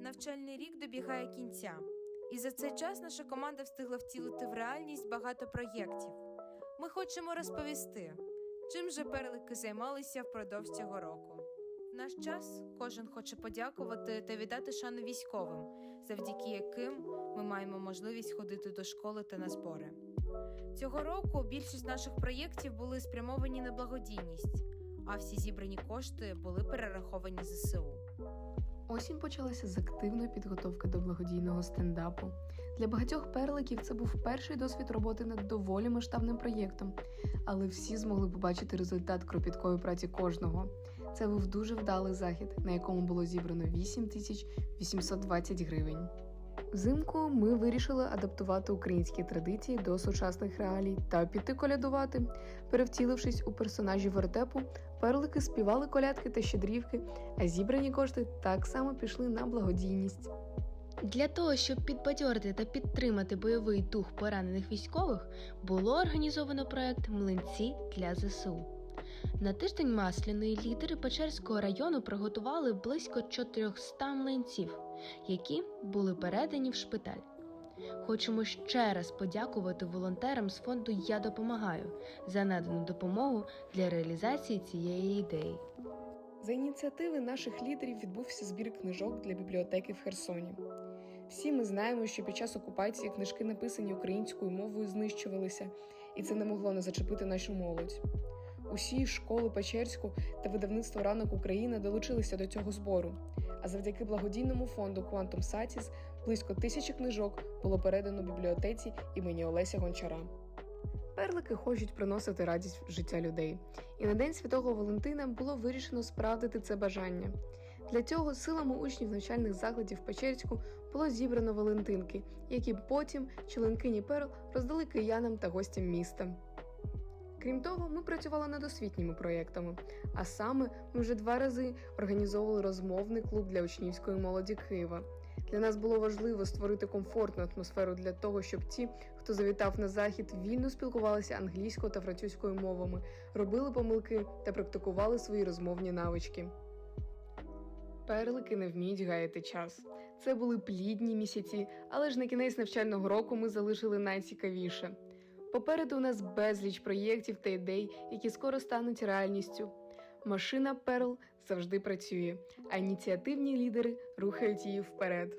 Навчальний рік добігає кінця, і за цей час наша команда встигла втілити в реальність багато проєктів. Ми хочемо розповісти, чим же перлики займалися впродовж цього року. В наш час кожен хоче подякувати та віддати шану військовим, завдяки яким ми маємо можливість ходити до школи та на збори. Цього року більшість наших проєктів були спрямовані на благодійність, а всі зібрані кошти були перераховані ЗСУ. Осінь почалася з активної підготовки до благодійного стендапу. Для багатьох перликів це був перший досвід роботи над доволі масштабним проєктом, але всі змогли побачити результат кропіткої праці кожного. Це був дуже вдалий захід, на якому було зібрано 8 тисяч 820 гривень. Взимку ми вирішили адаптувати українські традиції до сучасних реалій та піти колядувати. Перевтілившись у персонажі вертепу, перлики співали колядки та щедрівки, а зібрані кошти так само пішли на благодійність. Для того, щоб підбадьорити та підтримати бойовий дух поранених військових, було організовано проект Млинці для ЗСУ. На тиждень масляної лідери Печерського району приготували близько 400 млинців, які були передані в шпиталь. Хочемо ще раз подякувати волонтерам з фонду Я допомагаю за надану допомогу для реалізації цієї ідеї. За ініціативи наших лідерів відбувся збір книжок для бібліотеки в Херсоні. Всі ми знаємо, що під час окупації книжки, написані українською мовою, знищувалися, і це не могло не зачепити нашу молодь. Усі школи Печерську та видавництво Ранок Україна долучилися до цього збору. А завдяки благодійному фонду Quantum Satis близько тисячі книжок було передано бібліотеці імені Олеся Гончара. Перлики хочуть приносити радість в життя людей, і на День Святого Валентина було вирішено справдити це бажання. Для цього силами учнів навчальних закладів Печерську було зібрано Валентинки, які потім членкині Перл роздали киянам та гостям міста. Крім того, ми працювали над освітніми проєктами, а саме ми вже два рази організовували розмовний клуб для учнівської молоді Києва. Для нас було важливо створити комфортну атмосферу для того, щоб ті, хто завітав на захід, вільно спілкувалися англійською та французькою мовами, робили помилки та практикували свої розмовні навички. Перлики не вміють гаяти час. Це були плідні місяці, але ж на кінець навчального року ми залишили найцікавіше. Попереду у нас безліч проєктів та ідей, які скоро стануть реальністю. Машина Перл завжди працює, а ініціативні лідери рухають її вперед.